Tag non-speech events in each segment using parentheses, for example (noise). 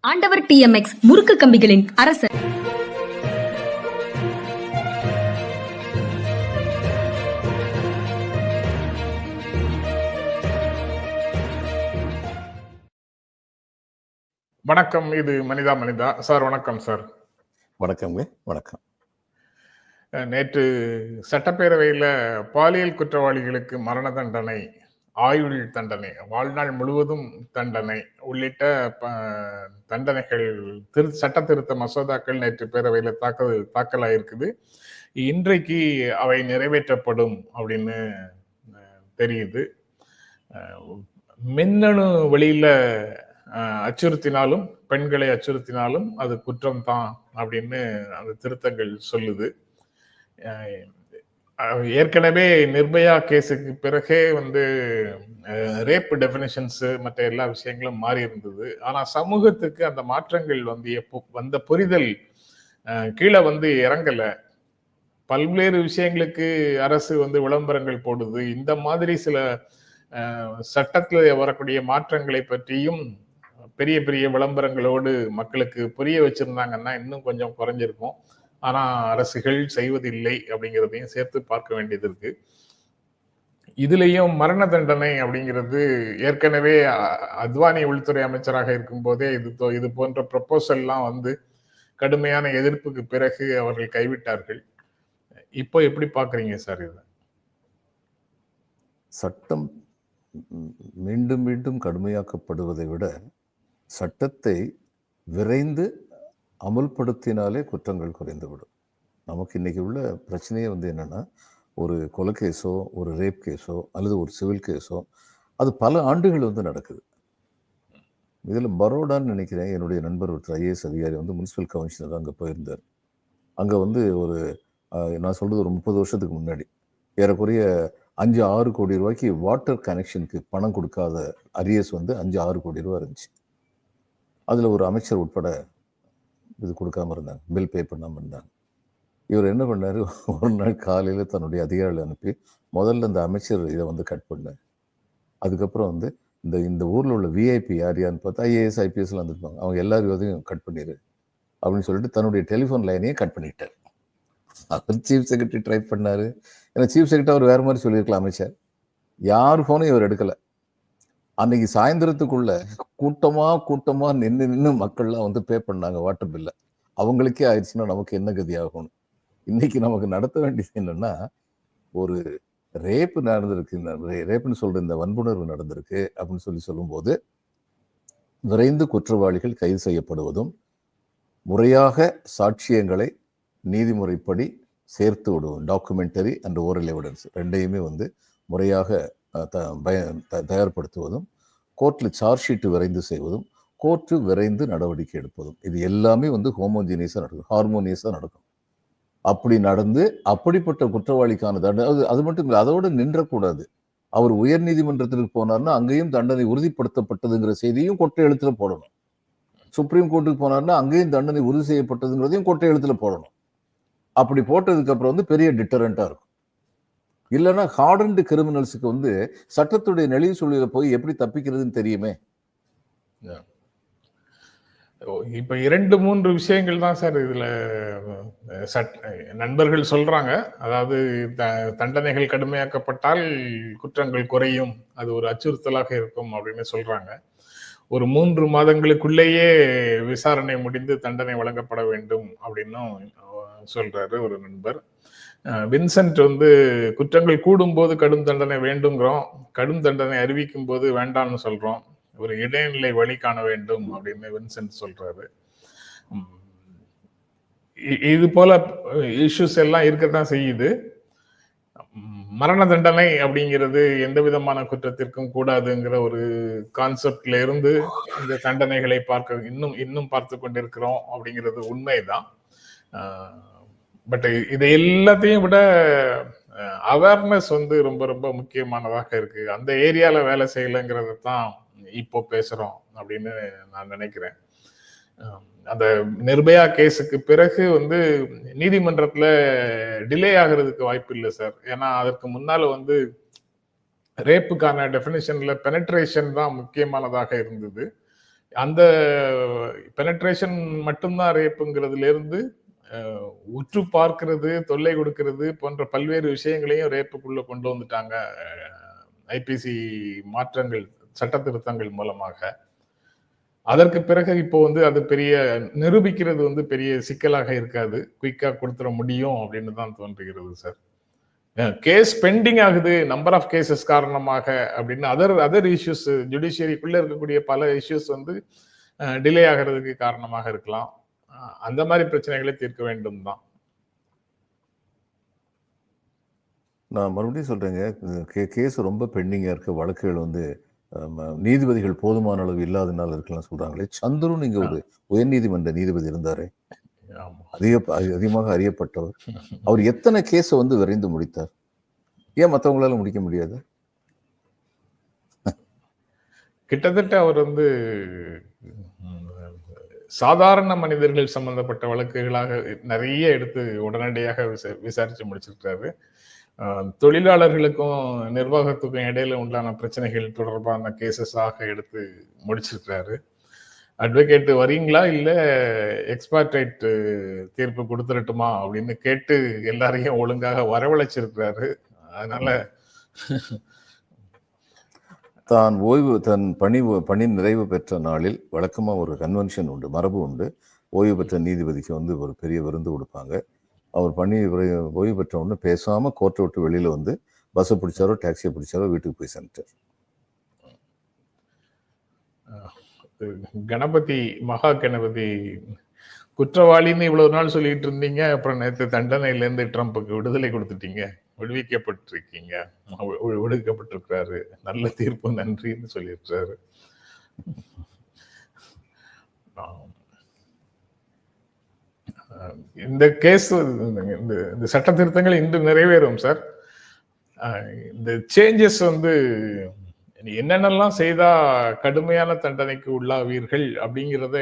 ஆண்டவர் டிஎம்எக்ஸ் முறுக்கு கம்பிகளின் அரசர். வணக்கம் இது மனிதா மனிதா. சார் வணக்கம் சார். வணக்கங்க வணக்கம். அஹ் நேற்று சட்டப்பேரவையில் பாலியல் குற்றவாளிகளுக்கு மரண தண்டனை ஆயுள் தண்டனை வாழ்நாள் முழுவதும் தண்டனை உள்ளிட்ட ப- தண்டனைகள் திரு சட்ட திருத்த மசோதாக்கள் நேற்று பேரவையில் தாக்கல் தாக்கலாயிருக்குது. இன்றைக்கு அவை நிறைவேற்றப்படும் அப்படின்னு தெரியுது. மின்னணு வழியில் அச்சுறுத்தினாலும் பெண்களை அச்சுறுத்தினாலும் அது குற்றம் தான் அப்படின்னு அந்த திருத்தங்கள் சொல்லுது. ஏற்கனவே நிர்பயா கேஸுக்கு பிறகே வந்து ரேப் டெஃபினிஷன்ஸ் மற்ற எல்லா விஷயங்களும் மாறி இருந்தது ஆனால் சமூகத்துக்கு அந்த மாற்றங்கள் வந்து எப்போ வந்த புரிதல் கீழே வந்து இறங்கலை. பல்வேறு விஷயங்களுக்கு அரசு வந்து விளம்பரங்கள் போடுது. இந்த மாதிரி சில சட்டத்தில் வரக்கூடிய மாற்றங்களை பற்றியும் பெரிய பெரிய விளம்பரங்களோடு மக்களுக்கு புரிய வச்சிருந்தாங்கன்னா இன்னும் கொஞ்சம் குறைஞ்சிருக்கும். ஆனா அரசுகள் செய்வதில்லை அப்படிங்கிறதையும் சேர்த்து பார்க்க வேண்டியது இருக்கு. இதுலேயும் மரண தண்டனை அப்படிங்கிறது ஏற்கனவே அத்வானி உள்துறை அமைச்சராக இருக்கும்போதே இது தோ- இது போன்ற ப்ரப்போசல்லாம் வந்து கடுமையான எதிர்ப்புக்கு பிறகு அவர்கள் கைவிட்டார்கள். இப்போ எப்படி பார்க்குறீங்க சார் இதை? சட்டம் மீண்டும் மீண்டும் கடுமையாக்கப்படுவதை விட சட்டத்தை விரைந்து அமல்படுத்தினாலே குற்றங்கள் குறைந்துவிடும். நமக்கு இன்றைக்கி உள்ள பிரச்சனையே வந்து என்னன்னா ஒரு கொலை கேஸோ ஒரு ரேப் கேஸோ அல்லது ஒரு சிவில் கேஸோ அது பல ஆண்டுகள் வந்து நடக்குது. இதில் பரோடான்னு நினைக்கிறேன். என்னுடைய நண்பர் ஒருத்தர் ஐஏஎஸ் அதிகாரி வந்து முனிசிபல் கமிஷனர் அங்கே போயிருந்தார். அங்கே வந்து ஒரு நான் சொல்கிறது ஒரு முப்பது வருஷத்துக்கு முன்னாடி ஏறக்குறைய அஞ்சு ஆறு கோடி ரூபாய்க்கு வாட்டர் கனெக்ஷனுக்கு பணம் கொடுக்காத அரியஸ் வந்து அஞ்சு ஆறு கோடி ரூபா இருந்துச்சு. அதில் ஒரு அமைச்சர் உட்பட இது கொடுக்காம இருந்தாங்க பில் பே பண்ணாமல் இருந்தாங்க. இவர் என்ன பண்ணார்? (laughs) ஒரு நாள் காலையில் தன்னுடைய அதிகாரிகளை அனுப்பி முதல்ல இந்த அமைச்சர் இதை வந்து கட் பண்ணார். அதுக்கப்புறம் வந்து இந்த இந்த ஊரில் உள்ள விஐபி யார் யாருன்னு பார்த்தா ஐஏஎஸ் ஐபிஎஸ்லாம் வந்துருப்பாங்க. அவங்க எல்லாரும் இதையும் கட் பண்ணிடு அப்படின்னு சொல்லிட்டு தன்னுடைய டெலிஃபோன் லைனையும் கட் பண்ணிட்டார். அவர் சீஃப் செக்ரட்டரி ட்ரை பண்ணார். ஏன்னா சீஃப் செக்ரட்டரி அவர் வேறு மாதிரி சொல்லியிருக்கலாம் அமைச்சர். யார் ஃபோனும் இவர் எடுக்கலை. அன்னைக்கு சாயந்தரத்துக்குள்ள கூட்டமா கூட்டமா நின்று நின்று மக்கள்லாம் வந்து பே பண்ணாங்க வாட்டர் பில்ல அவங்களுக்கே ஆயிடுச்சுன்னா நமக்கு என்ன கதி ஆகணும் இன்னைக்கு நமக்கு நடத்த வேண்டியது என்னன்னா ஒரு ரேப்பு நடந்திருக்கு ரேப்புன்னு சொல்ற இந்த வன்புணர்வு நடந்திருக்கு அப்படின்னு சொல்லி சொல்லும்போது விரைந்து குற்றவாளிகள் கைது செய்யப்படுவதும் முறையாக சாட்சியங்களை நீதிமுறைப்படி சேர்த்து விடுவோம். டாக்குமெண்டரி அண்ட் ஓரல் எவிடன்ஸ் ரெண்டையுமே வந்து முறையாக தயார்படுத்துவதும் கோர்ட்டில் சார்ஜ் ஷீட்டு விரைந்து செய்வதும் கோர்ட்டு விரைந்து நடவடிக்கை எடுப்பதும். இது எல்லாமே வந்து ஹோமோஜினியஸாக நடக்கும் ஹார்மோனியஸாக நடக்கும். அப்படி நடந்து அப்படிப்பட்ட குற்றவாளிக்கான தண்டனை அது அது மட்டும் இல்லை அதோடு நின்றக்கூடாது. அவர் உயர் நீதிமன்றத்திற்கு போனார்னா அங்கேயும் தண்டனை உறுதிப்படுத்தப்பட்டதுங்கிற செய்தியும் கொட்டை எழுத்துல போடணும். சுப்ரீம் கோர்ட்டுக்கு போனார்னா அங்கேயும் தண்டனை உறுதி செய்யப்பட்டதுங்கிறதையும் கொட்டை எழுத்துல போடணும். அப்படி போட்டதுக்கு அப்புறம் வந்து பெரிய டிட்டரண்டா இருக்கும். இல்லைன்னா ஹார்டன்டு கிரிமினல்ஸுக்கு வந்து சட்டத்துடைய நெளிவு சூழலில் போய் எப்படி தப்பிக்கிறதுன்னு தெரியுமே? ஓ, இப்ப இரண்டு மூன்று விஷயங்கள் தான் சார் இதுல சட் நண்பர்கள் சொல்றாங்க. அதாவது த- தண்டனைகள் கடுமையாக்கப்பட்டால் குற்றங்கள் குறையும். அது ஒரு அச்சுறுத்தலாக இருக்கும் அப்படின்னு சொல்றாங்க. ஒரு மூன்று மாதங்களுக்குள்ளேயே விசாரணை முடிந்து தண்டனை வழங்கப்பட வேண்டும் அப்படின்னும் சொல்றாரு ஒரு நண்பர். வின்சென்ட் வந்து குற்றங்கள் கூடும்போது கடும் தண்டனை வேண்டுங்கிறோம் கடும் தண்டனை அறிவிக்கும் போது வேண்டாம்னு சொல்றோம். ஒரு இடைநிலை வழி காண வேண்டும் அப்படின்னு வின்சென்ட் சொல்றாரு. இது போல இஷ்யூஸ் எல்லாம் இருக்கத்தான் செய்யுது. மரண தண்டனை அப்படிங்கிறது எந்த விதமான குற்றத்திற்கும் கூடாதுங்கிற ஒரு கான்செப்ட்ல இருந்து இந்த தண்டனைகளை பார்க்க இன்னும் இன்னும் பார்த்து கொண்டிருக்கிறோம் அப்படிங்கிறது உண்மைதான். பட் இதை எல்லாத்தையும் விட அவேர்னஸ் வந்து ரொம்ப ரொம்ப முக்கியமானதாக இருக்கு. அந்த ஏரியால வேலை செய்யலைங்கிறது தான் இப்போ பேசுறோம் அப்படின்னு நான் நினைக்கிறேன். அந்த நிர்பயா கேஸுக்கு பிறகு வந்து நீதிமன்றத்துல டிலே ஆகிறதுக்கு வாய்ப்பு இல்லை சார் ஏன்னா அதற்கு முன்னால வந்து ரேப்புக்கான டெஃபினிஷன்ல பெனட்ரேஷன் தான் முக்கியமானதாக இருந்தது. அந்த பெனட்ரேஷன் மட்டும்தான் ரேப்புங்கிறதுல இருந்து உற்று பார்க்கிறது தொல்லை கொடுக்கிறது போன்ற பல்வேறு விஷயங்களையும் ரேப்புக்குள்ள கொண்டு வந்துட்டாங்க ஐபிசி மாற்றங்கள் சட்ட திருத்தங்கள் மூலமாக. அதற்கு பிறகு இப்போ வந்து அது பெரிய நிரூபிக்கிறது வந்து பெரிய சிக்கலாக இருக்காது. குயிக்காக கொடுத்துட முடியும் அப்படின்னு தான் தோன்றுகிறது சார் கேஸ் பெண்டிங் ஆகுது நம்பர் ஆஃப் கேசஸ் காரணமாக அப்படின்னு அதர் அதர் இஷ்யூஸ் ஜுடிஷியரிக்குள்ளே இருக்கக்கூடிய பல இஷ்யூஸ் வந்து டிலே ஆகிறதுக்கு காரணமாக இருக்கலாம். அந்த மாதிரி பிரச்சனைகளை தீர்க்க வேண்டும் தான் நான் மறுபடியும் சொல்றேங்க கே கேஸ் ரொம்ப பெண்டிங்காக இருக்க. வழக்குகள் வந்து நீதிபதிகள் போதுமான அளவு இல்லாதனால இருக்கலாம் சொல்றாங்களே. சந்துருன்னு இங்க ஒரு உயர்நீதிமன்ற நீதிபதி இருந்தாரே. அதிக அதி- அதிகமாக அறியப்பட்டவர். அவர் எத்தனை கேஸை வந்து விரைந்து முடித்தார்? ஏன் மற்றவங்களால முடிக்க முடியாது? கிட்டத்தட்ட அவர் வந்து சாதாரண மனிதர்கள் சம்பந்தப்பட்ட வழக்குகளாக நிறைய எடுத்து உடனடியாக விசா- விசாரிச்சு முடிச்சிருக்காரு. தொழிலாளர்களுக்கும் நிர்வாகத்துக்கும் இடையில உண்டான பிரச்சனைகள் தொடர்பான கேசஸாக எடுத்து முடிச்சிருக்காரு. அட்வொகேட் வரீங்களா? இல்ல எக்ஸ்பார்டைட் தீர்ப்பு கொடுத்துடட்டுமா அப்படின்னு கேட்டு எல்லாரையும் ஒழுங்காக வரவழைச்சிருக்கிறாரு. அதனால தான் ஓய்வு தன் பணி பணி நிறைவு பெற்ற நாளில் வழக்கமாக ஒரு கன்வென்ஷன் உண்டு மரபு உண்டு. ஓய்வு பெற்ற நீதிபதிக்கு வந்து ஒரு பெரிய விருந்து கொடுப்பாங்க. அவர் பணி ஓய்வு பெற்ற உடனே பேசாமல் கோர்ட்டை விட்டு வெளியில் வந்து பஸ்ஸை பிடிச்சாரோ டாக்ஸியை பிடிச்சாரோ வீட்டுக்கு போய் சென்றார் கணபதி மகா கணபதி குற்றவாளின்னு இவ்வளவு நாள் சொல்லிட்டு இருந்தீங்க அப்புறம் நேற்று தண்டனையிலேருந்து ட்ரம்ப்புக்கு விடுதலை கொடுத்துட்டீங்க. விடுவிக்கப்பட்டிருக்கீங்க. விடுவிக்கப்பட்டிருக்கிறாரு. நல்ல தீர்ப்பு நன்றின்னு சொல்லியிருக்கிறாரு. இந்த கேஸ் இந்த இந்த சட்ட திருத்தங்கள் இன்று நிறைவேறும் சார். இந்த சேஞ்சஸ் வந்து என்னென்னலாம் செய்தா கடுமையான தண்டனைக்கு உள்ளாவீர்கள் அப்படிங்கிறத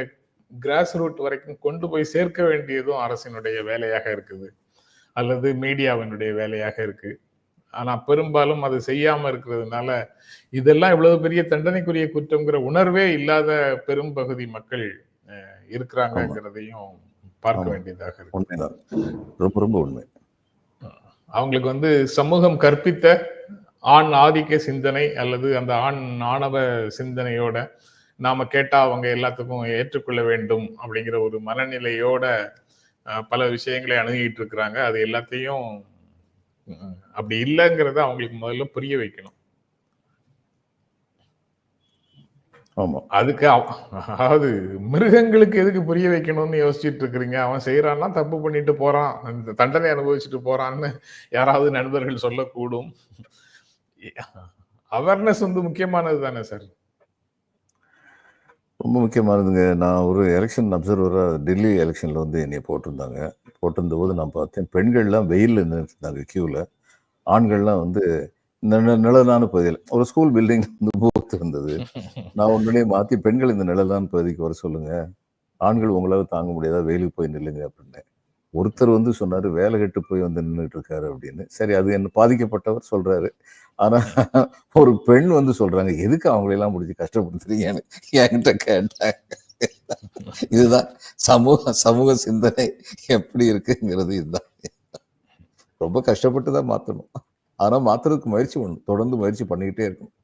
கிராஸ் ரூட் வரைக்கும் கொண்டு போய் சேர்க்க வேண்டியதும் அரசினுடைய வேலையாக இருக்குது. அல்லது மீடியாவினுடைய வேலையாக இருக்கு. ஆனா பெரும்பாலும் அது செய்யாம இருக்கிறதுனால இதெல்லாம் இவ்வளவு பெரிய தண்டனைக்குரிய குற்றம்ங்கிற உணர்வே இல்லாத பெரும்பகுதி மக்கள் அஹ், இருக்கிறாங்கங்கிறதையும் பார்க்க. வேண்டியதாக இருக்கு. ரொம்ப ரொம்ப உண்மை. அவங்களுக்கு வந்து சமூகம் கற்பித்த ஆண் ஆதிக்க சிந்தனை அல்லது அந்த ஆண் ஆணவ சிந்தனையோட நாம கேட்டா அவங்க எல்லாத்துக்கும் ஏற்றுக்கொள்ள வேண்டும் அப்படிங்கிற ஒரு மனநிலையோட பல விஷயங்களை அணுகிட்டு இருக்கிறாங்க அது எல்லாத்தையும் அப்படி இல்லைங்கிறத அவங்களுக்கு முதல்ல புரிய வைக்கணும். ஆமா. அதுக்கு அதாவது மிருகங்களுக்கு எதுக்கு புரிய வைக்கணும்னு யோசிச்சுட்டு இருக்கிறீங்க அவன் செய்யறான்னா தப்பு பண்ணிட்டு போறான். அந்த தண்டனை அனுபவிச்சுட்டு போறான்னு யாராவது நண்பர்கள் சொல்லக்கூடும். அவேர்னஸ் வந்து முக்கியமானது தானே சார் ரொம்ப முக்கியமானதுங்க நான் ஒரு எலெக்ஷன் அப்சர்வராக டெல்லி எலெக்ஷனில் வந்து என்னை போட்டிருந்தாங்க. போட்டிருந்த போது நான் பார்த்தேன் பெண்கள்லாம் வெயிலில் நின்றுருந்தாங்க க்யூவில் ஆண்கள்லாம் வந்து நிழலான பகுதியில் ஒரு ஸ்கூல் பில்டிங் வந்து பூத்து இருந்தது நான் உடனே மாற்றி பெண்கள் இந்த நிழலான பகுதிக்கு வர சொல்லுங்க. ஆண்கள் உங்களால் தாங்க முடியாதா? வெயிலுக்கு போய் நில்லுங்க அப்படின்னேன் ஒருத்தர் வந்து சொன்னார் வேலை கெட்டு போய் வந்து நின்றுட்டு இருக்காரு அப்படின்னு. சரி அது என்ன பாதிக்கப்பட்டவர் சொல்றாரு. ஆனா ஒரு பெண் வந்து சொல்றாங்க எதுக்கு அவங்களெல்லாம் முடிச்சு கஷ்டப்படுத்துறீங்கன்னு என்கிட்ட கேட்டாங்க. இதுதான் சமூக சமூக சிந்தனை எப்படி இருக்குங்கிறது இதுதான். ரொம்ப கஷ்டப்பட்டு தான் மாற்றணும் ஆனா மாத்துறதுக்கு முயற்சி பண்ணணும் தொடர்ந்து முயற்சி பண்ணிக்கிட்டே இருக்கணும்.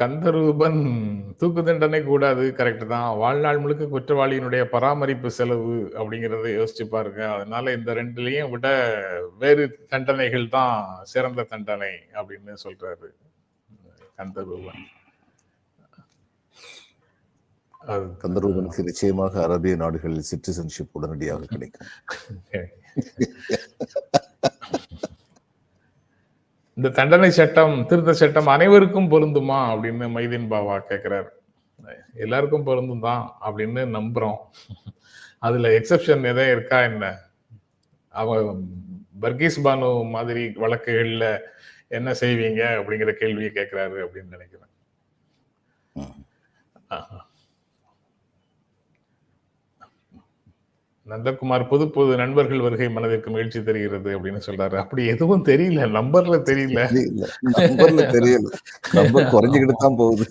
கந்தரூபன் தூக்கு தண்டனை கூடாது கரெக்ட் தான். வாழ்நாள் முழுக்க குற்றவாளியினுடைய பராமரிப்பு செலவு அப்படிங்கிறத யோசிச்சு பாருங்க. அதனால இந்த ரெண்டுலயும் விட வேறு தண்டனைகள் தான் சிறந்த தண்டனை அப்படின்னு சொல்றாரு கந்தரூபன். அது கந்தரூபனுக்கு நிச்சயமாக அரபிய நாடுகளில் சிட்டிசன்ஷிப் உடனடியாக கிடைக்கும். (laughs) இந்த தண்டனை சட்டம் திருத்த சட்டம் அனைவருக்கும் பொருந்துமா அப்படின்னு மைதீன் பாவா கேக்குறாரு எல்லாருக்கும் பொருந்தும் தான் அப்படின்னு நம்புறோம் அதுல எக்ஸெப்ஷன் எதாவது இருக்கா என்ன அவ பர்கீஸ் பானு மாதிரி வழக்குகள்ல என்ன செய்வீங்க அப்படிங்கிற கேள்வியை கேட்கிறாரு அப்படின்னு நினைக்கிறேன். ஆஹா. நந்தகுமார் புது புது நண்பர்கள் வருகை மனதிற்கு மகிழ்ச்சி தெரிகிறது அப்படின்னு சொல்றாரு. அப்படி எதுவும் தெரியல. நம்பர்ல தெரியல. நம்பர்ல தெரியல. நம்பர் குறைஞ்சுக்கிட்டு தான் போகுது.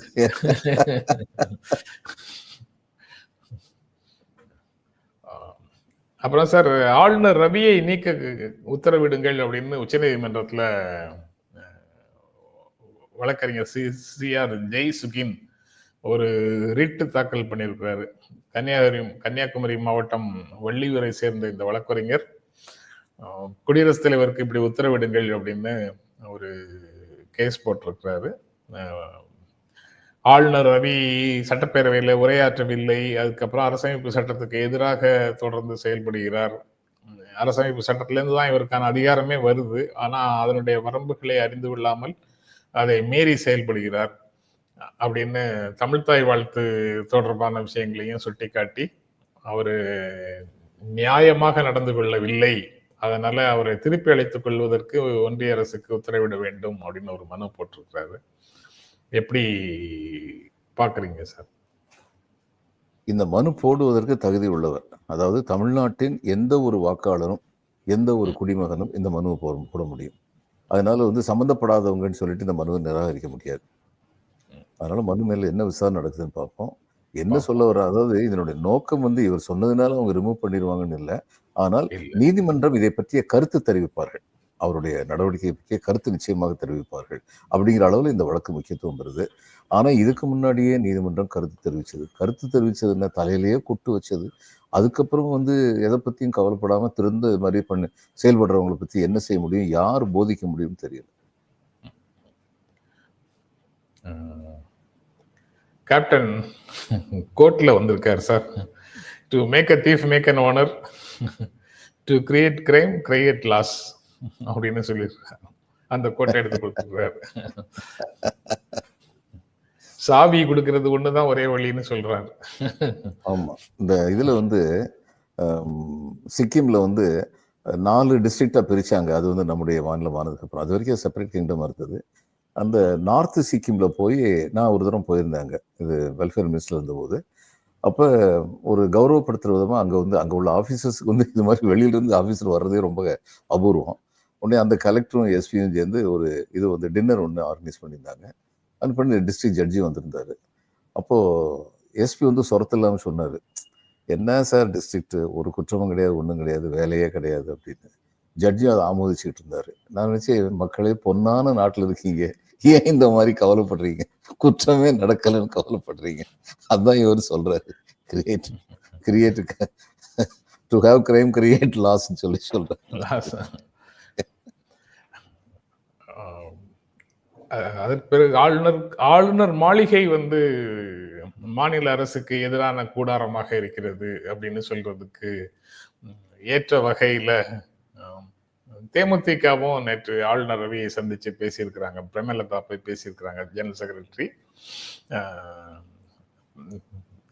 அப்புறம் சார் ஆளுநர் ரவியை நீக்க உத்தரவிடுங்கள் அப்படின்னு உச்சநீதிமன்றத்தில் வழக்கறிஞர் சி சிஆர் ஜெய் சுகின் ஒரு ரிட்டு தாக்கல் பண்ணியிருக்கிறாரு. கன்னியாகுமரி கன்னியாகுமரி மாவட்டம் வள்ளியூரை சேர்ந்த இந்த வழக்கறிஞர் குடியரசுத் தலைவருக்கு இப்படி உத்தரவிடுங்கள் அப்படின்னு ஒரு கேஸ் போட்டிருக்கிறாரு. ஆளுநர் ரவி சட்டப்பேரவையில் உரையாற்றவில்லை. அதுக்கப்புறம் அரசமைப்பு சட்டத்துக்கு எதிராக தொடர்ந்து செயல்படுகிறார். அரசமைப்பு சட்டத்திலேருந்து தான் இவருக்கான அதிகாரமே வருது. ஆனால் அதனுடைய வரம்புகளை அறிந்து கொள்ளாமல் அதை மீறி செயல்படுகிறார். அப்படின்னு தமிழ்த்தாய் வாழ்த்து தொடர்பான விஷயங்களையும் சுட்டிக்காட்டி அவரு நியாயமாக நடந்து கொள்ளவில்லை. அதனால அவரை திருப்பி அழைத்துக் கொள்வதற்கு ஒன்றிய அரசுக்கு உத்தரவிட வேண்டும் அப்படின்னு ஒரு மனு போட்டிருக்கிறாரு. எப்படி பாக்குறீங்க சார்? இந்த மனு போடுவதற்கு தகுதி உள்ளவர். அதாவது தமிழ்நாட்டின் எந்த ஒரு வாக்காளரும் எந்த ஒரு குடிமகனும் இந்த மனுவை போட முடியும். அதனால வந்து சம்மந்தப்படாதவங்கன்னு சொல்லிட்டு இந்த மனுவை நிராகரிக்க முடியாது. அதனால மனு மேல என்ன விசாரணை நடக்குதுன்னு பார்ப்போம். என்ன சொல்ல வர அதாவது இதனுடைய நோக்கம் வந்து இவர் சொன்னதுனால அவங்க ரிமூவ் பண்ணிடுவாங்கன்னு இல்லை. ஆனால் நீதிமன்றம் இதை பற்றிய கருத்து தெரிவிப்பார்கள். அவருடைய நடவடிக்கையை பற்றிய கருத்து நிச்சயமாக தெரிவிப்பார்கள் அப்படிங்கிற அளவில் இந்த வழக்கு முக்கியத்துவம் பெறுது. ஆனா இதுக்கு முன்னாடியே நீதிமன்றம் கருத்து தெரிவிச்சது. கருத்து தெரிவிச்சது என்ன? தலையிலேயே குட்டு வச்சது. அதுக்கப்புறம் வந்து எதை பத்தியும் கவலைப்படாம திறந்து இது மாதிரி பண்ணு செயல்படுறவங்களை பத்தி என்ன செய்ய முடியும்? யார் போதிக்க முடியும்னு தெரியல. கேப்டன் கோர்ட்ல வந்திருக்கார் sir to make a thief make an owner to create crime create loss அப்படின்னு சொல்லியிருக்காரு அந்த கோட்டை எடுத்து கொடுத்துருக்காரு. சாவி கொடுக்கறது ஒண்ணுதான் ஒரே வழின்னு சொல்றாரு. ஆமா. இந்த இதுல வந்து சிக்கிம்ல வந்து நாலு டிஸ்ட்ரிக்டா பிரிச்சாங்க. அது வந்து நம்முடைய மாநிலமானதுக்கு அப்புறம் அது வரைக்கும் செப்பரேட் கிங்டம் இருந்தது. அந்த நார்த்து சிக்கிமில் போய் நான் ஒரு தரம் போயிருந்தாங்க இது வெல்ஃபேர் மினிஸ்டர் இருந்தபோது. அப்போ ஒரு கௌரவப்படுத்துகிற விதமாக அங்கே வந்து அங்கே உள்ள ஆஃபீஸர்ஸ்க்கு வந்து இது மாதிரி வெளியிலேருந்து ஆஃபீஸில் வர்றதே ரொம்ப அபூர்வம். உடனே அந்த கலெக்டரும் எஸ்பியும் சேர்ந்து ஒரு இது வந்து டின்னர் ஒன்று ஆர்கனைஸ் பண்ணியிருந்தாங்க. அது பண்ணி டிஸ்ட்ரிக்ட் ஜட்ஜி வந்திருந்தார். அப்போது எஸ்பி வந்து சொரத்தில்லாமல் சொன்னார். என்ன சார் டிஸ்ட்ரிக்ட் ஒரு குற்றமும் கிடையாது ஒன்றும் கிடையாது வேலையே கிடையாது அப்படின்னு. ஜட்ஜி அதை ஆமோதிச்சுக்கிட்டு இருந்தார். நான் நினச்சி மக்களே பொன்னான நாட்டில் இருக்கீங்க. ஏன் இந்த மாதிரி கவலைப்படுறீங்க? குற்றமே நடக்கலைன்னு கவலைப்படுறீங்க. அதான் இவர் சொல்றாரு. Create create to have crime create லாஸ்ன்னு சொல்லி சொல்றாரு. அதற்கு பிறகு ஆளுநர் ஆளுநர் மாளிகை வந்து மாநில அரசுக்கு எதிரான கூடாரமாக இருக்கிறது அப்படின்னு சொல்றதுக்கு ஏற்ற வகையில தேமுதிகவும் நேற்று ஆளுநர் ரவியை சந்தித்து பேசியிருக்கிறாங்க. பிரேமலதா போய் பேசியிருக்கிறாங்க ஜெனரல் செக்ரட்டரி.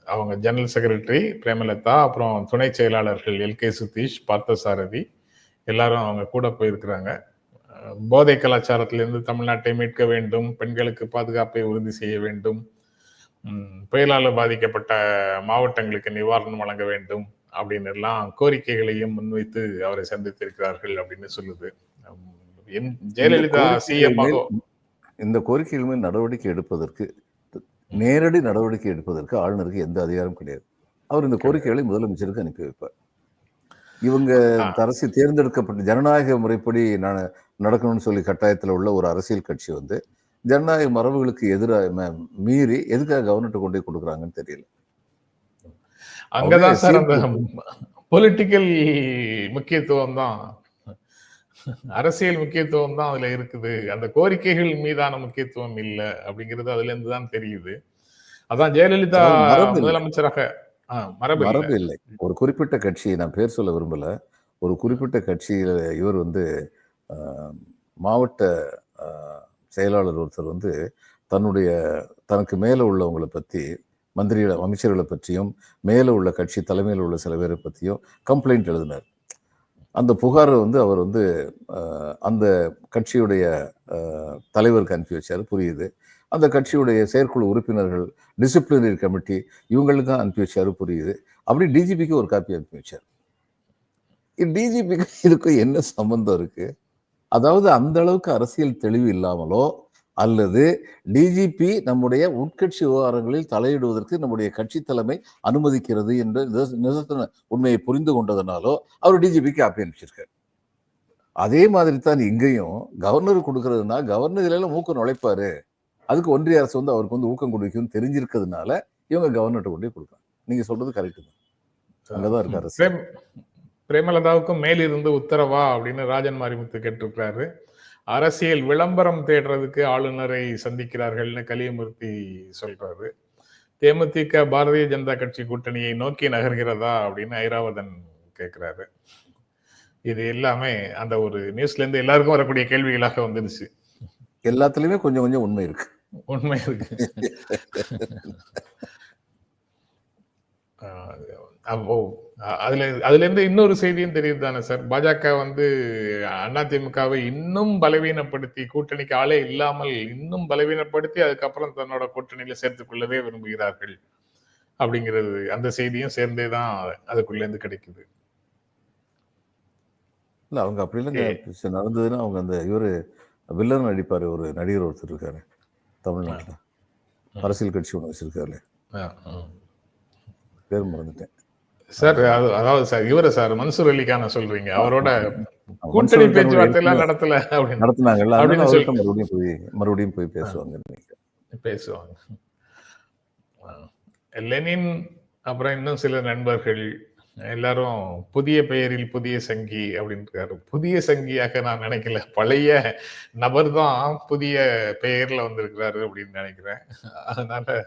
அவங்க ஜெனரல் செக்ரட்டரி பிரேமலதா அப்புறம் துணை செயலாளர்கள் எல். கே. சுதீஷ் பார்த்தசாரதி எல்லாரும் அவங்க கூட போயிருக்கிறாங்க. போதை கலாச்சாரத்திலிருந்து தமிழ்நாட்டை மீட்க வேண்டும் பெண்களுக்கு பாதுகாப்பை உறுதி செய்ய வேண்டும். புயலால் பாதிக்கப்பட்ட மாவட்டங்களுக்கு நிவாரணம் வழங்க வேண்டும். அப்படின்னு எல்லாம் கோரிக்கைகளையும் முன்வைத்து அவரை சந்தித்திருக்கிறார்கள் அப்படின்னு சொல்லுது. ஜெயலலிதா இந்த சிஎம் இந்த கோரிக்கைகள் மேல் நடவடிக்கை எடுப்பதற்கு நேரடி நடவடிக்கை எடுப்பதற்கு ஆளுநருக்கு எந்த அதிகாரம் கிடையாது. அவர் இந்த கோரிக்கைகளை முதலமைச்சருக்கு அனுப்பி வைப்பார். இவங்க அரசு தேர்ந்தெடுக்கப்பட்ட ஜனநாயக முறைப்படி நடக்கணும்னு சொல்லி கட்டாயத்தில் உள்ள ஒரு அரசியல் கட்சி வந்து ஜனநாயக மரபுகளுக்கு எதிராக மீறி எதுக்காக கவர்னர்ட்ட கொண்டு போய் கொடுக்குறாங்கன்னு தெரியல. அங்கதான் சார் அந்த. பொலிட்டிக்கல் முக்கியத்துவம் தான் அரசியல் முக்கியத்துவம் தான் அதுல இருக்குது அந்த கோரிக்கைகள் மீதான முக்கியத்துவம் இல்லை அப்படிங்கிறது அதுல இருந்து தான் தெரியுது அதான் ஜெயலலிதா. முதலமைச்சராக மரபு இல்லை. மரபு இல்லை ஒரு குறிப்பிட்ட கட்சி நான் பேர் சொல்ல விரும்பல ஒரு குறிப்பிட்ட கட்சியில இவர் வந்து மாவட்ட செயலாளர் ஒருத்தர் வந்து தன்னுடைய தனக்கு மேலே உள்ளவங்களை பற்றி மந்திரிகளை அமைச்சர்களை பற்றியும் மேலே உள்ள கட்சி தலைமையில் உள்ள சில பேரை பற்றியும் கம்ப்ளைண்ட் எழுதினார். அந்த புகாரை வந்து அவர் வந்து அந்த கட்சியுடைய தலைவருக்கு அனுப்பி வச்சார். புரியுது. அந்த கட்சியுடைய செயற்குழு உறுப்பினர்கள் டிசிப்ளினரி கமிட்டி இவங்களுக்கு அனுப்பி வச்சாரு. புரியுது. அப்படி டிஜிபிக்கு ஒரு காப்பி அனுப்பி வச்சார். டிஜிபிக்கு இதுக்கும் என்ன சம்பந்தம் இருக்குது அதாவது அந்த அளவுக்கு அரசியல் தெளிவு இல்லாமலோ அல்லது டிஜிபி நம்முடைய உட்கட்சி விவகாரங்களில் தலையிடுவதற்கு நம்முடைய கட்சி தலைமை அனுமதிக்கிறது என்ற நித- நிதர்சன உண்மையை புரிந்து கொண்டதுனாலோ அவர் டிஜிபிக்கு அப்பி அனுப்பிச்சிருக்கார். அதே மாதிரி தான் இங்கேயும் கவர்னர் கொடுக்கறதுனா கவர்னர் இதுல எல்லாம் நுழைப்பாரு. அதுக்கு ஒன்றிய அரசு வந்து அவருக்கு வந்து ஊக்கம் கொடுக்கும்னு தெரிஞ்சிருக்கிறதுனால இவங்க கவர்னர்கிட்ட கொண்டே கொடுக்குறாங்க நீங்க சொல்றது கரெக்ட் தான். அங்கதான் இருக்காரு பிரேமலதாவுக்கும் மேலிருந்து உத்தரவா அப்படின்னு ராஜன் மாரிமுத்து கேட்டிருக்கிறாரு. அரசியல் விளம்பரம் தேடுறதுக்கு ஆளுநரை சந்திக்கிறார்கள்னு கலியமூர்த்தி சொல்றாரு. தேமுதிக பாரதிய ஜனதா கட்சி கூட்டணியை நோக்கி நகர்கிறதா அப்படின்னு ஐராவதன் கேட்கிறாரு இது எல்லாமே அந்த ஒரு நியூஸ்ல இருந்து எல்லாருக்கும் வரக்கூடிய கேள்விகளாக வந்துருச்சு எல்லாத்துலயுமே கொஞ்சம் கொஞ்சம் உண்மை இருக்கு. உண்மை இருக்கு. (laughs) அதுல அதுல இருந்து இன்னொரு செய்தியும் தெரியுது தானே சார்? பாஜக வந்து அதிமுகவை இன்னும் பலவீனப்படுத்தி கூட்டணிக்கு ஆளே இல்லாமல் இன்னும் பலவீனப்படுத்தி அதுக்கப்புறம் தன்னோட கூட்டணியில சேர்த்துக் கொள்ளவே விரும்புகிறார்கள். அப்படிங்கிறது அந்த செய்தியும் சேர்ந்தே தான் அதுக்குள்ள இருந்து கிடைக்குது. இல்ல அவங்க அப்படி இல்லைங்க. நடந்ததுன்னா அவங்க அந்த இவரு வில்லன் நடிப்பாரு ஒரு நடிகர் ஒருத்தர் இருக்காரு தமிழ்நாட்டுல. அரசியல் கட்சி ஒன்று வச்சிருக்காரு. பேர் மறந்துட்டேன். சார் அது- அதாவது சார் இவர சார் மன்சூர் அலிகான சொல்றீங்க. அவரோட கூட்டணி மன்சூர் பேச்சுவார்த்தை அலிகான் எல்லாம் நடத்தல அப்படின்னு. நடத்துனாங்கல்ல அப்படின்னு மறுபடியும் போய் மறுபடியும் போய் பேசுவாங்க. பேசுவாங்க. லெனின் அப்புறம் இன்னும் சில நண்பர்கள் எல்லாரும் புதிய பெயரில் புதிய சங்கி அப்படின்றாரு. புதிய சங்கியாக நான் நினைக்கல. பழைய நபர் தான் புதிய பெயர்ல வந்திருக்கிறாரு அப்படின்னு நினைக்கிறேன். அதனால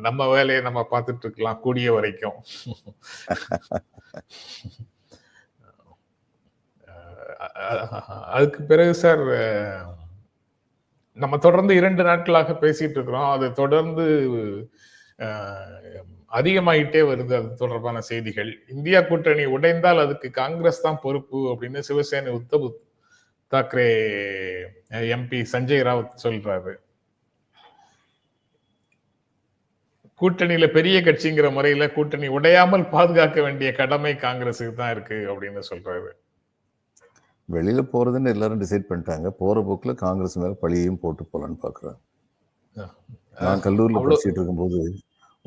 நம்ம வேலையை நம்ம பார்த்துட்டு இருக்கலாம் கூடிய வரைக்கும். (laughs) அதுக்கு பிறகு சார் நம்ம தொடர்ந்து இரண்டு நாட்களாக பேசிட்டு இருக்கிறோம். அது தொடர்ந்து அதிகமாயிட்டே வருது. அது தொடர்பான செய்திகள். இந்தியா கூட்டணி உடைந்தால் அதுக்கு காங்கிரஸ் தான் பொறுப்பு அப்படின்னு சிவசேனை உத்தவ் தாக்கரே எம்பி சஞ்சய் ராவத் சொல்றாரு. கூட்டணியில பெரிய கட்சிங்கிற முறையில கூட்டணி உடையாமல் பாதுகாக்க வேண்டிய கடமை காங்கிரஸுக்கு தான் இருக்கு அப்படின்னு சொல்றாரு. வெளியில போறதுன்னு எல்லாரும் டிசைட் பண்ணிட்டாங்க. போற போக்குல காங்கிரஸ் மேல பழியையும் போட்டு போலான்னு பாக்குறேன் நான் கல்லூரியில் படிச்சுட்டு இருக்கும்போது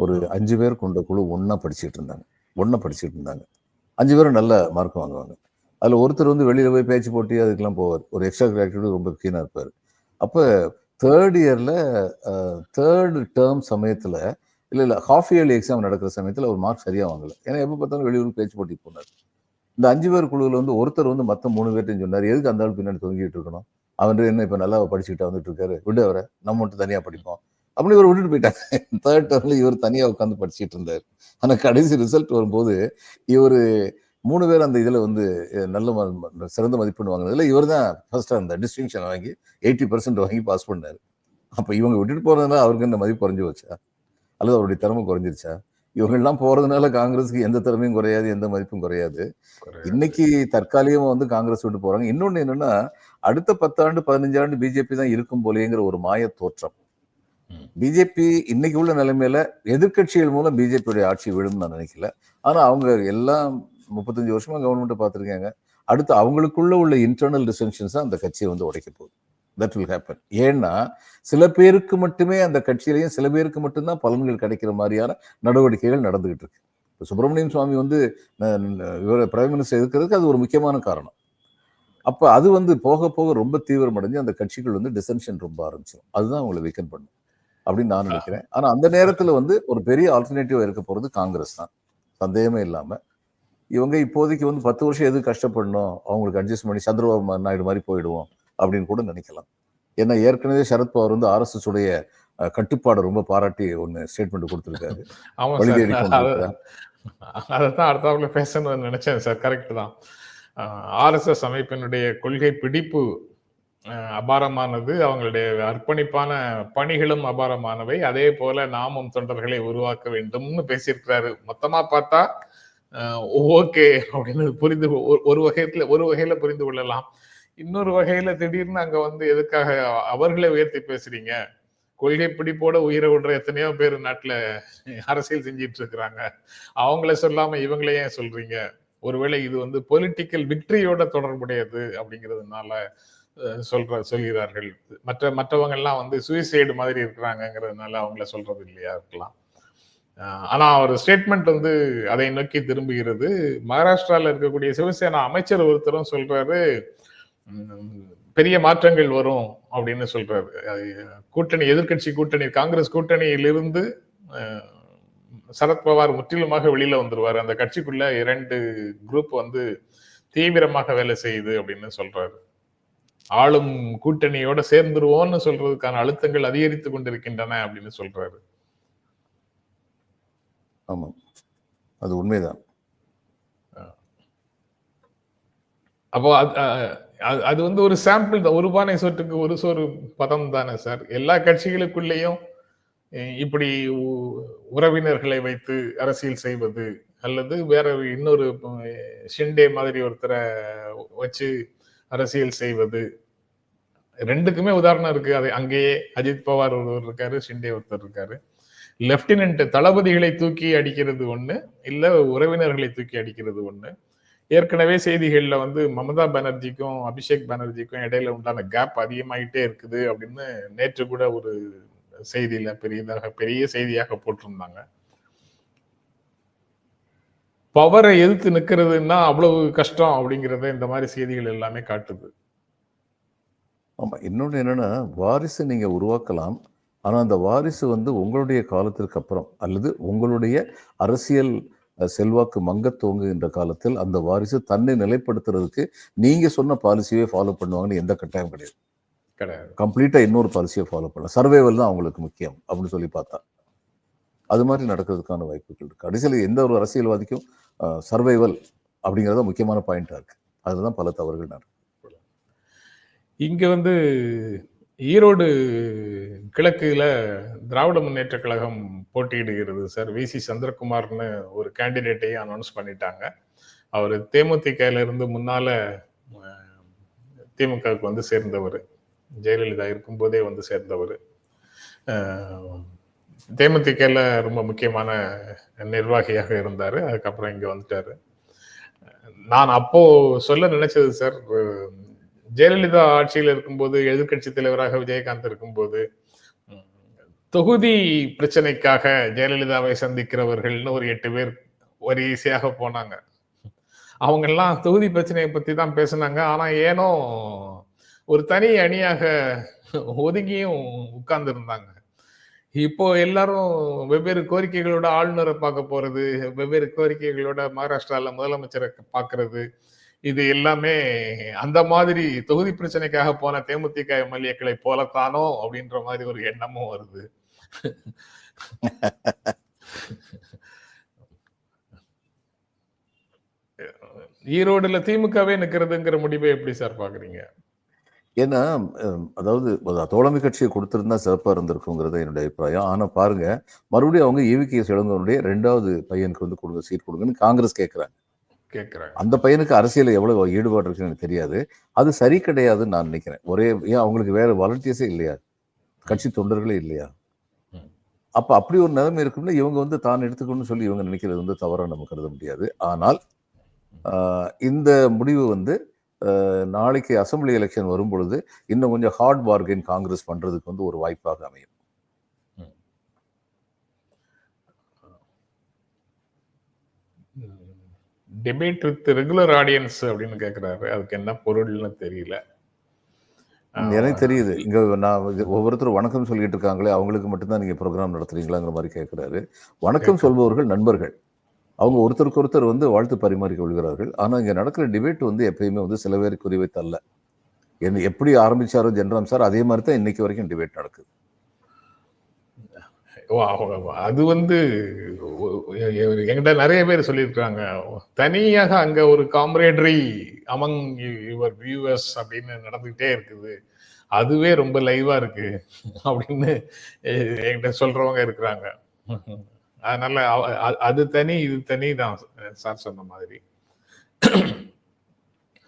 ஒரு அஞ்சு பேர் கொண்ட குழு ஒண்ணா படிச்சுட்டு இருந்தாங்க. ஒண்ணா படிச்சுட்டு இருந்தாங்க. அஞ்சு பேரும் நல்ல மார்க் வாங்குவாங்க. அதுல ஒருத்தர் வந்து வெளியில போய் பேச்சு போட்டி அதுக்கெல்லாம் போவார். ஒரு எக்ஸ்ட்ரா ஆக்டிவிட்டி ரொம்ப கீனா இருப்பார். அப்ப தேர்ட் இயர்ல தேர்ட் டேர்ம் சமயத்துல இல்லை இல்லை. ஹாஃப் இயர்லி எக்ஸாம் நடக்கிற சமயத்தில் அவர் மார்க் சரியாக வாங்கலை. ஏன்னா எப்போ பார்த்தாலும் வெளியூர் பேச்சு போட்டி போனார். இந்த அஞ்சு பேர் குழுவில் வந்து ஒருத்தர் வந்து மற்ற மூணு பேர்ட்டையும் சொன்னார். எதுக்கு அந்த ஆள் பின்னாடி தொங்கிட்டு இருக்கணும்? அவர் என்ன இப்போ நல்லா படிச்சுக்கிட்டா வந்துட்டு இருக்காரு. விட அவரை. நம்ம மட்டும் தனியாக படிப்போம். அப்படி இவர் விட்டுட்டு போயிட்டாங்க தேர்ட் (laughs) டேர்ம்ல இவர் தனியாக உட்காந்து படிச்சுட்டு இருந்தார். ஆனால் கடைசி ரிசல்ட் வரும்போது இவர் மூணு பேர் அந்த இதில் வந்து நல்ல ம- சிறந்த மதிப்பெண் வாங்கினதில் இவர் தான் ஃபர்ஸ்ட்டாக அந்த டிஸ்டிங்ஷன் வாங்கி எயிட்டி பர்சன்ட் வாங்கி பாஸ் பண்ணார். அப்போ இவங்க விட்டுட்டு போகிறதுனால அவருக்கு இந்த மதிப்பு குறைஞ்சி வச்சா அல்லது அவருடைய திறமை குறைஞ்சிருச்சா? இவங்க எல்லாம் போறதுனால காங்கிரஸுக்கு எந்த திறமையும் குறையாது எந்த மதிப்பும் குறையாது. இன்னைக்கு தற்காலிகமா வந்து காங்கிரஸ் விட்டு போறாங்க. இன்னொன்னு என்னன்னா அடுத்த பத்தாண்டு பதினஞ்சு ஆண்டு பிஜேபி தான் இருக்கும் போலேங்கிற ஒரு மாய தோற்றம். பிஜேபி இன்னைக்கு உள்ள நிலைமையில எதிர்க்கட்சிகள் மூலம் பிஜேபியுடைய ஆட்சி விழும் நான் நினைக்கல. ஆனா அவங்க எல்லாம் முப்பத்தஞ்சு வருஷமா கவர்மெண்ட் பார்த்திருக்காங்க. அடுத்து அவங்களுக்குள்ள உள்ள இன்டர்னல் டிசென்ஷன்ஸ் அந்த கட்சியை வந்து உடைக்க போகுது. தட் வில் ஹேப்பன் ஏன்னா சில பேருக்கு மட்டுமே அந்த கட்சியிலையும் சில பேருக்கு மட்டும்தான் பலன்கள் கிடைக்கிற மாதிரியான நடவடிக்கைகள் நடந்துகிட்டு இருக்கு. இப்போ சுப்பிரமணியம் சுவாமி வந்து இவர பிரைம் மினிஸ்டர் இருக்கிறதுக்கு அது ஒரு முக்கியமான காரணம். அப்போ அது வந்து போக போக ரொம்ப தீவிரமடைஞ்சு அந்த கட்சிகள் வந்து டிசென்ஷன் ரொம்ப ஆரம்பிச்சிடும் அதுதான் அவங்களை வீக்கன் பண்ணும். அப்படின்னு நான் நினைக்கிறேன். ஆனால் அந்த நேரத்தில் வந்து ஒரு பெரிய ஆல்டர்னேட்டிவ் இருக்க போகிறது காங்கிரஸ் தான். சந்தேகமே இல்லாமல் இவங்க இப்போதைக்கு வந்து பத்து வருஷம் எது கஷ்டப்படணும்? அவங்களுக்கு அட்ஜஸ்ட் பண்ணி சந்திரபாபு நாயுடு மாதிரி போயிடுவோம். அப்படின்னு கூட நினைக்கலாம். ஏன்னா ஏற்கனவே சரத்பவார் வந்து ஆர்எஸ்எஸ் உடைய கட்டுப்பாடை ரொம்ப பாராட்டி ஒன்னு ஸ்டேட்மெண்ட் கொடுத்திருக்காரு. அதைத்தான் அடுத்தாப்புல பேசணும்னு நினைச்சேன் சார். கரெக்ட் தான். ஆர்எஸ்எஸ் அமைப்பினுடைய கொள்கை பிடிப்பு அபாரமானது அவங்களுடைய அர்ப்பணிப்பான பணிகளும் அபாரமானவை. அதே போல நாமும் தொண்டர்களை உருவாக்க வேண்டும்னு பேசியிருக்கிறாரு. மொத்தமா பார்த்தா ஓகே அப்படின்னு புரிந்து ஒரு- ஒரு வகையில ஒரு வகையில புரிந்து கொள்ளலாம். இன்னொரு வகையில திடீர்னு அங்க வந்து எதுக்காக அவர்களை உயர்த்தி பேசுறீங்க? கொள்கை பிடிப்போட உயிரை விடுற எத்தனையோ பேர் நாட்டுல அரசியல் செஞ்சிட்டு இருக்கிறாங்க. அவங்கள சொல்லாம இவங்களே ஏன் சொல்றீங்க? ஒருவேளை இது வந்து பொலிட்டிக்கல் விக்டரியோட தொடர்புடையது அப்படிங்கிறதுனால சொல்ற சொல்கிறார்கள். மற்ற மற்றவங்க எல்லாம் வந்து சுயசைடு மாதிரி இருக்கிறாங்கங்கிறதுனால அவங்கள சொல்றது இல்லையா இருக்கலாம். ஆனா அவர் ஸ்டேட்மெண்ட் வந்து அதை நோக்கி திரும்புகிறது. மகாராஷ்டிரால இருக்கக்கூடிய சிவசேனா அமைச்சர் ஒருத்தரும் சொல்றாரு பெரிய மாற்றங்கள் வரும் அப்படின்னு சொல்றாரு. கூட்டணி எதிர்க்கட்சி கூட்டணி காங்கிரஸ் கூட்டணியிலிருந்து சரத்பவார் முற்றிலுமாக வெளியில வந்துருவாரு. அந்த கட்சிக்குள்ள இரண்டு குரூப் வந்து தீவிரமாக வேலை செய்யுது அப்படின்னு சொல்றாரு. ஆளும் கூட்டணியோட சேர்ந்துருவோம்னு சொல்றதுக்கான அழுத்தங்கள் அதிகரித்து கொண்டிருக்கின்றன அப்படின்னு சொல்றாரு. ஆமாம் அது உண்மைதான். அப்போ அது அது- வந்து ஒரு சாம்பிள் தான் ஒரு பானை சோற்றுக்கு ஒரு சோறு பதம் தானே சார் எல்லா கட்சிகளுக்குள்ளேயும் இப்படி உ- உறவினர்களை வைத்து அரசியல் செய்வது அல்லது வேற இன்னொரு ஷிண்டே மாதிரி ஒருத்தரை வச்சு அரசியல் செய்வது ரெண்டுக்குமே உதாரணம் இருக்கு. அது அங்கேயே அஜித் பவார் ஒருவர் இருக்காரு ஷிண்டே ஒருத்தர் இருக்காரு. லெப்டினன்ட் தளபதிகளை தூக்கி அடிக்கிறது ஒண்ணு இல்ல உறவினர்களை தூக்கி அடிக்கிறது ஒண்ணு. ஏற்கனவே செய்திகளில் வந்து மமதா பானர்ஜிக்கும் அபிஷேக் பானர்ஜிக்கும் இடையில உண்டான கேப் அதிகமாயிட்டே இருக்குது அப்படின்னு நேற்று கூட ஒரு செய்தியில பெரியதாக பெரிய செய்தியாக போட்டிருந்தாங்க. பவரை எதிர்த்து நிக்கிறதுன்னா அவ்வளவு கஷ்டம் அப்படிங்கிறத இந்த மாதிரி செய்திகள் எல்லாமே காட்டுது. ஆமா இன்னொன்று என்னன்னா வாரிசு நீங்க உருவாக்கலாம். ஆனால் அந்த வாரிசு வந்து உங்களுடைய காலத்திற்கு அப்புறம் அல்லது உங்களுடைய அரசியல் செல்வாக்கு மங்க துவங்குகின்ற காலத்தில் அந்த வாரிசு தன்னை நிலைப்படுத்துறதுக்கு நீங்க சொன்ன பாலிசியே ஃபாலோ பண்ணுவாங்கன்னு எந்த கட்டாயம் கிடையாது. கிடையாது. கம்ப்ளீட்டா இன்னொரு பாலிசியை ஃபாலோ பண்ணலாம் சர்வைவல் தான் அவங்களுக்கு முக்கியம் அப்படின்னு சொல்லி பார்த்தா. அது மாதிரி நடக்கிறதுக்கான வாய்ப்புகள் இருக்கு. கடைசியில் எந்த ஒரு அரசியல்வாதிக்கும் சர்வைவல் அப்படிங்கிறத முக்கியமான பாயிண்டா இருக்கு. அதுதான் பல தவறுகள் நடக்கும் இங்க வந்து ஈரோடு கிழக்குல திராவிட முன்னேற்ற கழகம் போட்டியிடுகிறது சார். வி. சி. சந்திரகுமார்னு ஒரு கேண்டிடேட்டையும் அனௌன்ஸ் பண்ணிட்டாங்க. அவர் தேமுதிகல இருந்து முன்னால திமுகவுக்கு வந்து சேர்ந்தவர். ஜெயலலிதா இருக்கும்போதே வந்து சேர்ந்தவர். தேமுதிகல ரொம்ப முக்கியமான நிர்வாகியாக இருந்தார். அதுக்கப்புறம் இங்கே வந்துட்டாரு. நான் அப்போ சொல்ல நினைச்சது சார் ஜெயலலிதா ஆட்சியில் இருக்கும்போது எதிர்க்கட்சி தலைவராக விஜயகாந்த் இருக்கும்போது தொகுதி பிரச்சனைக்காக ஜெயலலிதாவை சந்திக்கிறவர்கள்னு ஒரு எட்டு பேர் வரிசையாக போனாங்க. அவங்க எல்லாம் தொகுதி பிரச்சனையை பத்தி தான் பேசுனாங்க. ஆனா ஏனோ ஒரு தனி அணியாக ஒதுங்கியும் உட்கார்ந்துருந்தாங்க. இப்போ எல்லாரும் வெவ்வேறு கோரிக்கைகளோட ஆளுநரை பார்க்க போறது வெவ்வேறு கோரிக்கைகளோட மகாராஷ்டிரால முதலமைச்சரை பார்க்கறது இது எல்லாமே அந்த மாதிரி தொகுதி பிரச்சனைக்காக போன தேமுதிக எம்எல்ஏக்களை போலத்தானோ அப்படின்ற மாதிரி ஒரு எண்ணமும் வருது. (laughs) ஈரோடுல திமுகவே நிக்கிறதுங்கிற முடிவை எப்படி சார் பாக்குறீங்க ஏன்னா அதாவது தோழமை கட்சியை கொடுத்திருந்தா சிறப்பாக இருந்திருக்குங்கிறது என்னுடைய அபிப்பிராயம். ஆனால் பாருங்க மறுபடியும் அவங்க ஈவிகே இளங்கோனுடைய ரெண்டாவது பையனுக்கு வந்து கொடுங்க சீட் கொடுங்கன்னு காங்கிரஸ் கேட்குறாங்க கேக்குறாங்க. அந்த பையனுக்கு அரசியல் எவ்வளவு ஈடுபாடு இருக்குன்னு எனக்கு தெரியாது. அது சரி கிடையாதுன்னு நான் நினைக்கிறேன். ஒரே ஏன் அவங்களுக்கு வேற வாலண்டியர்ஸே இல்லையா? கட்சி தொண்டர்களே இல்லையா. அப்போ அப்படி ஒரு நிலைமை இருக்கும்னா இவங்க வந்து தான் எடுத்துக்கணும்னு சொல்லி இவங்க நினைக்கிறது வந்து தவறாக நம்ம கருத முடியாது ஆனால் இந்த முடிவு வந்து நாளைக்கு அசெம்பிளி எலெக்ஷன் வரும் பொழுது இன்னும் கொஞ்சம் ஹார்ட் பார்கெயின் காங்கிரஸ் பண்ணுறதுக்கு வந்து ஒரு வாய்ப்பாக அமையும் டிபேட் வித் ரெகுலர் ஆடியன்ஸ் அப்படின்னு கேட்குறாரு அதுக்கு என்ன பொருள்னு தெரியல எனக்கு தெரியுது. இங்க நான் ஒவ்வொருத்தரும் வணக்கம் சொல்லிட்டு இருக்காங்களே அவங்களுக்கு மட்டும்தான் நீங்க ப்ரோக்ராம் நடத்துறீங்களாங்கிற மாதிரி கேட்கிறாரு வணக்கம் சொல்பவர்கள் நண்பர்கள். அவங்க ஒருத்தருக்கு ஒருத்தர் வந்து வாழ்த்து பரிமாறிக் கொள்கிறார்கள். ஆனா இங்க நடக்கிற டிபேட் வந்து எப்பயுமே வந்து சில பேர் குறிவைத்தல்ல என்ன எப்படி ஆரம்பிச்சாரோ ஜென்ராம் சார் அதே மாதிரி தான் இன்னைக்கு வரைக்கும் டிபேட் நடக்குது. அது வந்து எங்கிட்ட நிறைய பேர் சொல்லியிருக்காங்க தனியாக அங்க ஒரு காம்ரேடரி அமங் யுவர் வியூவர்ஸ் அப்படின்னு நடந்துகிட்டே இருக்குது. அதுவே ரொம்ப லைவா இருக்கு (laughs) அப்படின்னு என்கிட்ட சொல்றவங்க இருக்கிறாங்க. அதனால அது தனி இது தனி தான் சார் சொன்ன மாதிரி.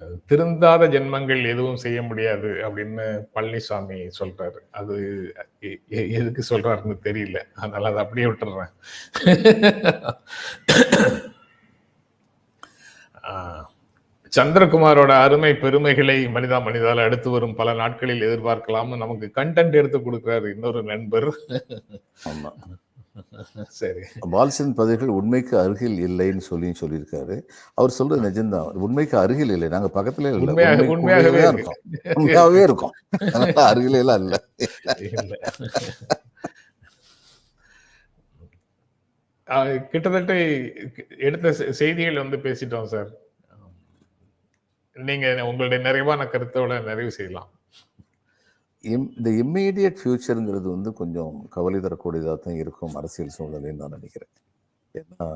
திருந்தாத ஜென்மங்கள் எதுவும் செய்ய முடியாது அப்படின்னு பழனிசாமி சொல்றாரு. அது எதுக்கு சொல்றாருன்னு தெரியல. அதனால அதை அப்படியே விட்டுறேன். சந்திரகுமாரோட அருமை பெருமைகளை மனிதா மனிதால் அடுத்து வரும் பல நாட்களில் எதிர்பார்க்கலாம்னு நமக்கு கண்டென்ட் எடுத்து கொடுக்குறாரு இன்னொரு நண்பர். ஆமா. (laughs) சரி. பாலச்சந்திரன் பதிவுகள் உண்மைக்கு அருகில் இல்லைன்னு சொல்லி சொல்லியிருக்காரு. அவர் சொல்றது நிஜம்தான். உண்மைக்கு அருகில் இல்லை. நாங்க பக்கத்துல இல்லை. உண்மையாகவே. இருக்கோம். உண்மையாவே இருக்கும். அருகில எல்லாம் இல்ல. கிட்டத்தட்ட எடுத்த செய்திகள் வந்து பேசிட்டோம் சார். நீங்க உங்களுடைய நிறைவான கருத்தோட நிறைவு செய்யலாம். இம்- இந்த இம்மீடியட் ஃபியூச்சருங்கிறது வந்து கொஞ்சம் கவலை தரக்கூடியதாக தான் இருக்கும் அரசியல் சூழ்நிலைன்னு நான் நினைக்கிறேன். ஏன்னா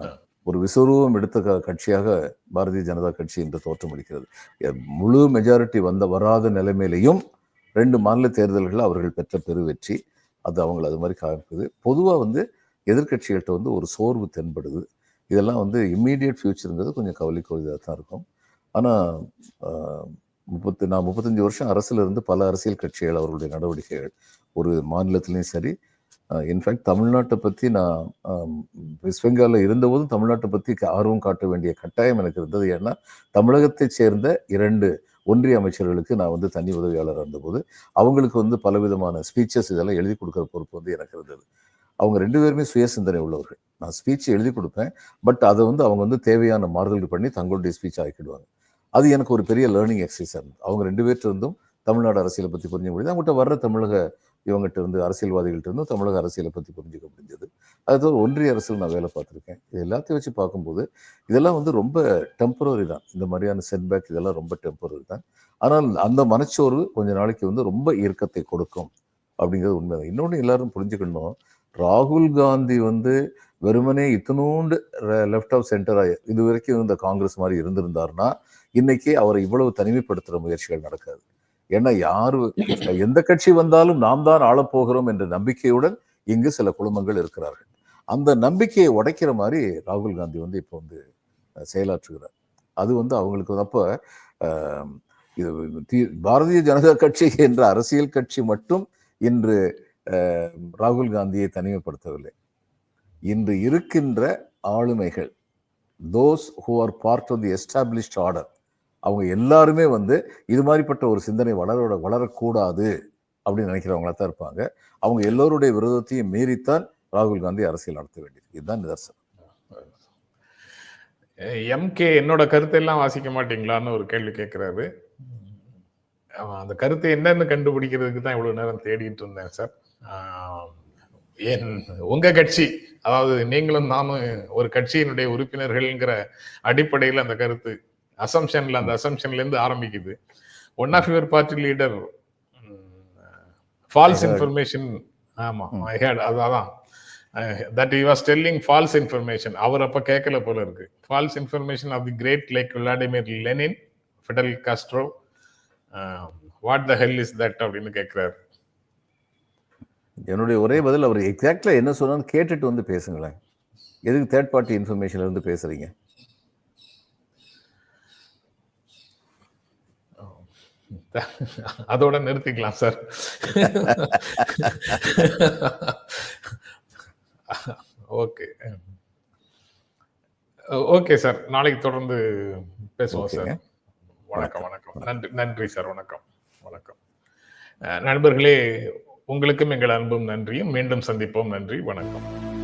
ஒரு விஸ்வரூபம் எடுத்த க- கட்சியாக பாரதிய ஜனதா கட்சி என்று தோற்றமளிக்கிறது எ- முழு மெஜாரிட்டி வந்த வராத நிலைமையிலையும் ரெண்டு மாநில தேர்தல்களில் அவர்கள் பெற்ற பெருவெற்றி அது அவங்களை அது மாதிரி காமிக்குது. பொதுவாக வந்து எதிர்க்கட்சிகள்கிட்ட வந்து ஒரு சோர்வு தென்படுது. இதெல்லாம் வந்து இம்மீடியட் ஃபியூச்சருங்கிறது கொஞ்சம் கவலைக்குரியதாக தான் இருக்கும். ஆனால் முப்பத்து நான் முப்பத்தஞ்சு வருஷம் அரசில் இருந்து பல அரசியல் கட்சிகள் அவர்களுடைய நடவடிக்கைகள் ஒரு மாநிலத்திலையும் சரி. இன்ஃபேக்ட் தமிழ்நாட்டை பற்றி நான் வெஸ்ட் பெங்காலில் இருந்தபோதும் தமிழ்நாட்டை பற்றி ஆர்வம் காட்ட வேண்டிய கட்டாயம் எனக்கு இருந்தது. ஏன்னா தமிழகத்தைச் சேர்ந்த இரண்டு ஒன்றிய அமைச்சர்களுக்கு நான் வந்து தனி உதவியாளர் இருந்தபோது அவங்களுக்கு வந்து பலவிதமான ஸ்பீச்சஸ் இதெல்லாம் எழுதி கொடுக்குற பொறுப்பு வந்து எனக்கு இருந்தது. அவங்க ரெண்டு பேருமே சுய சிந்தனை உள்ளவர்கள். நான் ஸ்பீச் எழுதி கொடுப்பேன். பட் அதை வந்து அவங்க வந்து தேவையான மாறுதல் பண்ணி தங்களுடைய ஸ்பீச் ஆக்கிடுவாங்க. அது எனக்கு ஒரு பெரிய லேர்னிங் எக்ஸசைஸாக இருந்தது. அவங்க ரெண்டு பேர்ட்ட இருந்தும் தமிழ்நாடு அரசியலை பற்றி புரிஞ்சுக்க முடியுது அவங்ககிட்ட வர்ற தமிழக இவங்ககிட்ட இருந்து அரசியல்வாதிகள்ட்ட இருந்தும் தமிழக அரசியலை பற்றி புரிஞ்சுக்க முடிஞ்சது. அது தவிர ஒன்றிய அரசில் நான் வேலை பார்த்துருக்கேன். இது எல்லாத்தையும் வச்சு பார்க்கும்போது இதெல்லாம் வந்து ரொம்ப டெம்பரரி தான். இந்த மாதிரியான செட்பேக் இதெல்லாம் ரொம்ப டெம்பரரி தான். ஆனால் அந்த மனச்சோர்வு கொஞ்ச நாளைக்கு வந்து ரொம்ப இயக்கத்தை கொடுக்கும் அப்படிங்கிறது உண்மை இன்னொன்று எல்லாரும் புரிஞ்சுக்கணும். ராகுல் காந்தி வந்து வெறுமனே இத்தனோண்டு லெஃப்ட் ஆஃப் சென்டராக இது வரைக்கும் இந்த காங்கிரஸ் மாதிரி இருந்திருந்தாருன்னா இன்னைக்கு அவரை இவ்வளவு தனிமைப்படுத்துகிற முயற்சிகள் நடக்காது. ஏன்னா யாரு எந்த கட்சி வந்தாலும் நாம் தான் ஆளப்போகிறோம் என்ற நம்பிக்கையுடன் இங்கு சில குழுமங்கள் இருக்கிறார்கள். அந்த நம்பிக்கையை உடைக்கிற மாதிரி ராகுல் காந்தி வந்து இப்போ வந்து செயலாற்றுகிறார். அது வந்து அவங்களுக்கு அப்போ இது பாரதிய ஜனதா கட்சி என்ற அரசியல் கட்சி மட்டும் இன்று ராகுல் காந்தியை தனிமைப்படுத்தவில்லை. இன்று இருக்கின்ற ஆளுமைகள் those who are part of the established order அவங்க எல்லாருமே வந்து இது மாதிரிப்பட்ட ஒரு சிந்தனை வளர வளரக்கூடாது அப்படின்னு நினைக்கிறவங்களா தான் இருப்பாங்க. அவங்க எல்லோருடைய விரோதத்தையும் மீறித்தான் ராகுல் காந்தி அரசியல் நடத்த வேண்டியது. இதுதான் நிதர்சனம். எம்கே என்னோட கருத்தை எல்லாம் வாசிக்க மாட்டீங்களான்னு ஒரு கேள்வி கேட்கிறாரு. ஆமா, அந்த கருத்தை என்னன்னு கண்டுபிடிக்கிறதுக்கு தான் இவ்வளவு நேரம் தேடிட்டு இருந்தேன் சார். என் உங்க கட்சி அதாவது நீங்களும் நானும் ஒரு கட்சியினுடைய உறுப்பினர்கள்ங்கிற அடிப்படையில் அந்த கருத்து அசம்ஷன்ல அந்த அசம்ஷன்ல இருந்து ஆரம்பிக்குது. One of your party leader false. Information ஆமா ம். ஐ ஹேட் அதான். That you was telling false information அவர் அப்ப கேட்கல போல இருக்கு. False information of the great like Vladimir Lenin Fidel Castro what the hell is that அப்படின்னு கேட்கிறாரு என்னுடைய ஒரே பதில் அவர் எக்ஸாக்டா என்ன சொன்னான்னு கேட்டுட்டு வந்து பேசுங்களேன். எதுக்கு தேர்ட் பார்ட்டி இன்ஃபர்மேஷன்ல இருந்து (laughs) அதோட நிறுத்திக்கலாம் சார். (laughs) ஓகே. Okay sir. நாளைக்கு தொடர்ந்து பேசுவோம் சார். வணக்கம் வணக்கம். நன்றி நன்றி சார். வணக்கம். வணக்கம். நண்பர்களே உங்களுக்கும் எங்கள் அன்பும் நன்றியும். மீண்டும் சந்திப்போம். நன்றி வணக்கம்.